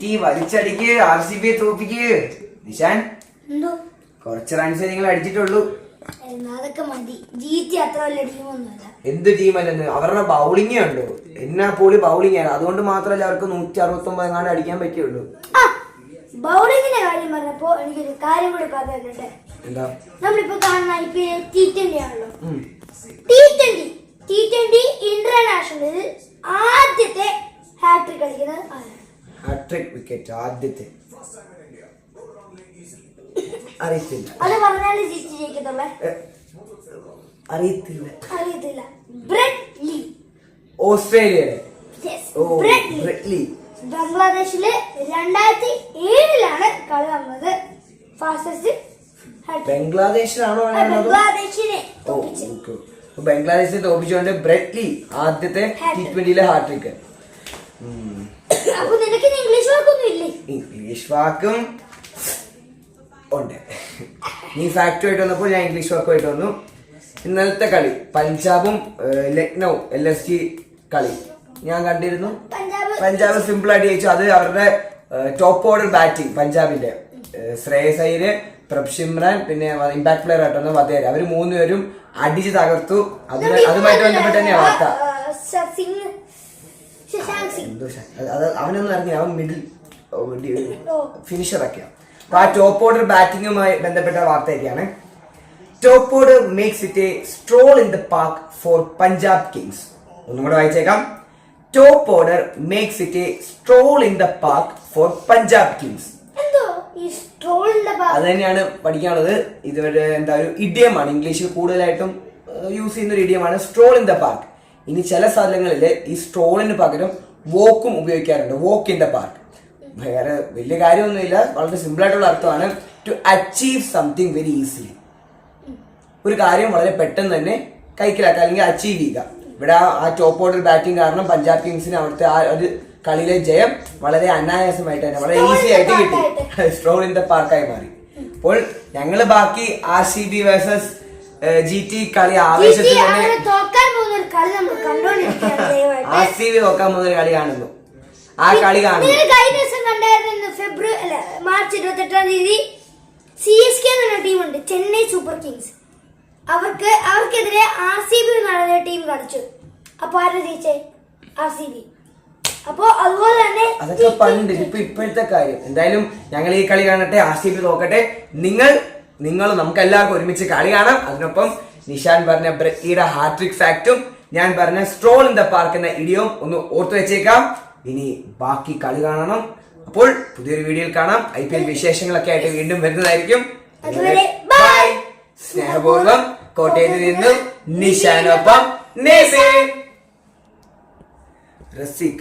T വലിച്ചടിക്ക് R C ബിയെ തോപ്പിക്ക്. നിഷാൻ കുറച്ച് റൺസ് നിങ്ങൾ അടിച്ചിട്ടുള്ളൂ. എന്ത് ടീമല്ലെന്ന് അവരുടെ ബൗളിംഗ് ഉണ്ടോ എന്നാ പോളി ബൗളിംഗ് ആണ് അതുകൊണ്ട് മാത്രമല്ല അവർക്ക് നൂറ്റി അറുപത്തി ഒമ്പത് എങ്ങാണ്ട് അടിക്കാൻ പറ്റുള്ളൂ. ബൗളിങ്ങിന്റെ കാര്യം പറഞ്ഞപ്പോ എനിക്കൊരു കാര്യം കൂടി പറയാനുണ്ട് നമ്മളിപ്പോ കാണുന്ന I P L T twenty ആണല്ലോ. ടി ട്വന്റി ടി ട്വന്റി ഇന്റർനാഷണലിൽ ആദ്യത്തെ ഹാട്രിക് വിക്കറ്റ് ആദ്യത്തെ. അറിയത്തില്ല. അത് പറഞ്ഞാലേ ജയിച്ച് ജയിക്കത്തുള്ളേ? അറിയത്തില്ല. അറിയത്തില്ല. Brett Lee. ഓസ്ട്രേലിയയുടെ ബ്രെഡ്ലി ബംഗ്ലാദേശിൽ രണ്ടായിരത്തി ഏഴിലാണ് കളി വന്നത്. ഫാസ്റ്റസ്റ്റ് ബംഗ്ലാദേശിലാണോ ബംഗ്ലാദേശിനെ ബംഗ്ലാദേശിനെ തോപ്പിച്ചുകൊണ്ട് ബ്രെഡ്ലി ആദ്യത്തെ ടി ട്വന്റിയിലെ ഹാട്രിക്ക് അപ്പൊ നിനക്ക് ഇംഗ്ലീഷ് വാക്കൊന്നും ഇല്ലേ ഇംഗ്ലീഷ് വാക്കും ഉണ്ട്. നീ ഫാക്ടറുമായിട്ട് വന്നപ്പോൾ ഞാൻ ഇംഗ്ലീഷ് വാക്കുമായിട്ട് വന്നു. ഇന്നലത്തെ കളി പഞ്ചാബും ലക്നൗ എൽ എസ് ജി കളി. ഞാൻ കണ്ടിരുന്നു. പഞ്ചാബ്. സിമ്പിൾ ആയിട്ട് ജയിച്ചു. അത് അവരുടെ top order batting പഞ്ചാബിന്റെ. ശ്രേയസൈര് Shreyas Iyer Prabh Simran പിന്നെ ഇമ്പാക്ട് പ്ലെയർ ആയിട്ട് വന്നു വധേര. അവർ മൂന്നുപേരും അടിച്ച് തകർത്തു. അത് അതുമായിട്ട് ബന്ധപ്പെട്ട് തന്നെ വാർത്ത. അത് അവനൊന്നും ഇറങ്ങി അവൻ മിഡിൽ ഒക്കെയാണ് അപ്പൊ ആ ടോപ്പ് ഓർഡർ ബാറ്റിംഗുമായി ബന്ധപ്പെട്ട വാർത്തയൊക്കെയാണ്. Top order makes it a stroll in the park for Punjab Kings ഒന്നും കൂടെ വായിച്ചേക്കാം. Top order makes it a stroll in the park for Punjab Kings അത് തന്നെയാണ് പഠിക്കാനുള്ളത്. ഇതുവരെ എന്താ ഒരു ഇഡിയമാണ് ഇംഗ്ലീഷിൽ കൂടുതലായിട്ടും യൂസ് ചെയ്യുന്ന ഒരു ഇഡിയമാണ് സ്ട്രോൾ ഇൻ ദ പാർക്ക് ഇനി ചില സ്ഥലങ്ങളിൽ ഈ സ്ട്രോളിന് പകരം വോക്കും ഉപയോഗിക്കാറുണ്ട്. വോക്ക് ഇൻ ദ പാർക്ക് വേറെ വലിയ കാര്യമൊന്നുമില്ല. വളരെ സിമ്പിൾ ആയിട്ടുള്ള അർത്ഥമാണ്. To achieve something very easily ഒരു കാര്യം വളരെ പെട്ടെന്ന് തന്നെ കൈക്കലാക്കുക അല്ലെങ്കിൽ അച്ചീവ് ചെയ്യുക. ഇവിടെ ആ- ടോപ്പ് ഓർഡർ ബാറ്റിംഗ് കാരണം പഞ്ചാബ് കിങ്സിന് അവിടുത്തെ ആ ഒരു കളിയിലെ ജയം വളരെ അനായാസമായിട്ട് തന്നെ വളരെ ഈസി ആയിട്ട് കിട്ടി. സ്ട്രോൾ ഇൻ ദ പാർക്കായി മാറി. അപ്പോൾ ഞങ്ങൾ ബാക്കി R C B versus G T കളി ആവേശത്തിൽ തന്നെ അങ്ങനെ തോക്കാൻ പോകുന്ന ഒരു കളി നമ്മൾ കണ്ടോണ്ടിരിക്കുകയാണ് ആർ സി ബി നോക്കാൻ പോകുന്ന കളി കാണുന്നു. ആ കളി കാണുന്നു. കഴിഞ്ഞ ദിവസം കണ്ടായിരുന്നു ഫെബ്രുവരി മാർച്ച് ഇരുപത്തെട്ടാം തീയതി സി എസ് കെ എന്ന ടീമുണ്ട് ചെന്നൈ സൂപ്പർ കിങ്സ്. അവർക്ക് അവർക്കെതിരെ ആർ സി ബി നടന്ന ടീം കളിച്ചു. അപ്പൊ ആരും ജയിച്ചേ? R C B. അപ്പോ അതുപോലെ തന്നെ അതൊക്കെ പണ്ട് ഇപ്പൊ ഇപ്പോഴത്തെ കാര്യം. എന്തായാലും ഞങ്ങൾ ഈ കളി കാണട്ടെ ആർ സി ബി നോക്കട്ടെ. നിങ്ങൾ നിങ്ങൾ നമുക്ക് എല്ലാവർക്കും ഒരുമിച്ച് കളി കാണാം. അതിനൊപ്പം നിഷാൻ പറഞ്ഞ ബ്രക്കിയുടെ ഹാട്രിക് ഫാക്റ്റും ഞാൻ പറഞ്ഞ സ്ട്രോൾ ഇൻ ദ പാർക്ക് എന്ന ഇടിയും ഒന്ന് ഓർത്തു വെച്ചേക്കാം. ഇനി ബാക്കി കളി കാണണം. അപ്പോൾ പുതിയൊരു വീഡിയോയിൽ കാണാം. ഐ പി എൽ വിശേഷങ്ങളൊക്കെ ആയിട്ട് വീണ്ടും വരുന്നതായിരിക്കും. സ്നേഹപൂർവം കോട്ടയത്ത് നിന്നും നിശാനൊപ്പം റസിക്.